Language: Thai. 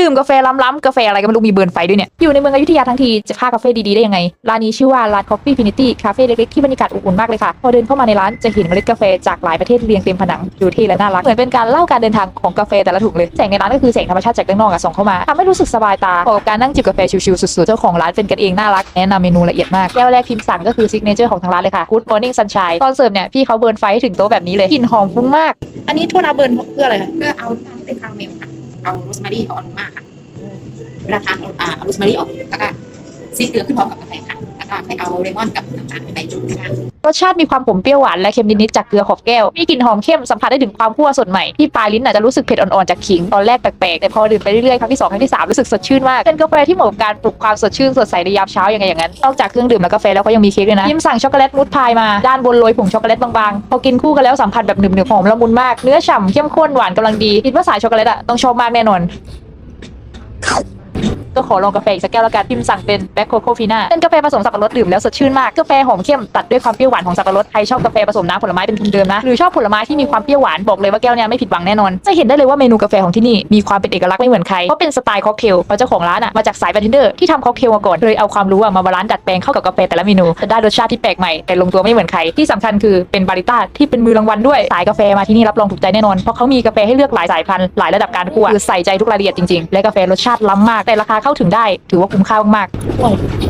ดื่มกาแฟล้ำๆกาแฟอะไรก็ไม่รู้มีเบิร์นไฟด้วยเนี่ย อยู่ในเมืองอยุธยาทั้งที จะค่ากาแฟดีๆได้ยังไง ร้านนี้ชื่อว่าร้าน Coffee Infinity คาเฟ่เล็กๆที่บรรยากาศอบอุ่นมากเลยค่ะ พอเดินเข้ามาในร้านจะเห็นเมล็ดกาแฟจากหลายประเทศเรียงเต็มผนังดูเท่และน่ารัก เหมือนเป็นการเล่าการเดินทางของกาแฟแต่ละถุงเลย แสงในร้านก็คือแสงธรรมชาติจากด้านนอกอะส่องเข้ามาทำให้รู้สึกสบายตาเหมาะกับการนั่งจิบกาแฟชิลๆสุดๆ เจ้าของร้านเป็นกันเองน่ารักแนะนำเมนูละเอียดมากแก้วแรกพิมพ์สั่งก็คือซิกเนเจอร์ของทางร้านเลยค่ะ Good Morning Sunshine ตอนเสิร์ฟเนี่ยพี่เขาเบิร์นไฟให้ถึงโต๊ะแบบนี้เลยกลิ่นหอมฟุ้งมาก อันนี้โทษนะเบิร์นเพื่ออะไรคะเพื่อเอาน้ำที่เป็นคาราเมลค่ะ เอาโรสแมรี่เอาอนมาค่ะเวลาทานอ่าเอาโรสแมรี่ออกแล้วก็ซีเกลือขึ้นพร้อมกับกาแฟค่ะ แล้วก็ให้เอาเลมอนกับน้ำตาลไปจุ่มนะคะรสชาติมีความขมเปรี้ยวหวานและเค็มนิดๆจากเกลือขอบแก้ว มีกลิ่นหอมเข้มสัมผัสได้ถึงความคั่วสดใหม่ ที่ปลายลิ้นอาจจะรู้สึกเผ็ดอ่อนๆจากขิง ตอนแรกแปลกๆ แต่พอดื่มไปเรื่อยๆ ครั้งที่2ครั้งที่ 3 รู้สึกสดชื่นมาก เป็นกาแฟที่เหมาะกับการปลุกความสดชื่นสดใสในยามเช้ายังไงอย่างนั้น นอกจากเครื่องดื่มและกาแฟแล้วเขายังมีเค้กด้วยนะยิมสั่งช็อกโกแลตมูสพายมาด้านบนโรยผงช็อกโกแลตบางๆพอกินคู่กันแล้วสัมผัสแบบหนึบๆหอมละมุนมากเนื้อฉ่ำเข้มข้นหวานกำลังดีคิดว่าสายช็อกโกแลตอะต้องชอบมากแน่นอน ก็ขอลองกาแฟอีกสักแก้วแล้วกันพิมสั่งเป็นแบ็คโคโคฟีน่าเป็นกาแฟผสมสับปะรดดื่มแล้วสดชื่นมากกาแฟหอมเข้มตัดด้วยความเปรี้ยวหวานของสับปะรดใครชอบกาแฟผสมน้ำผลไม้เป็นทุนเดิมนะหรือชอบผลไม้ที่มีความเปรี้ยวหวานบอกเลยว่าแก้วเนี้ยไม่ผิดหวังแน่นอนจะเห็นได้เลยว่าเมนูกาแฟของที่นี่มีความเป็นเอกลักษณ์ไม่เหมือนใครเพราะเป็นสไตล์ค็อกเทลเพราะเจ้าของร้านอะมาจากสายบาร์เทนเดอร์ที่ทำค็อกเทลมาก่อนเลยเอาความรู้อะมาบาลานซ์ดัดแปลงเข้ากับกาแฟแต่ละเมนูจะได้รสชาติที่แปลกใหม่แต่ลงตัวไม่เหมือนใครที่สำคัญคือเป็นบาริต้าที่เป็นมือรางวัลด้วยสายกาแฟมาที่นี่รับรองถูกใจแน่นอนเพราะเขามีกาแฟให้เลือกหลายสายพันธุ์หลายระดับการคั่วคือใส่ใจทุกรายละเอียดจริงๆและกาแฟรสชาติล้ำมากแต่ราคาเข้าถึงได้ ถือว่าคุ้มค่ามากๆ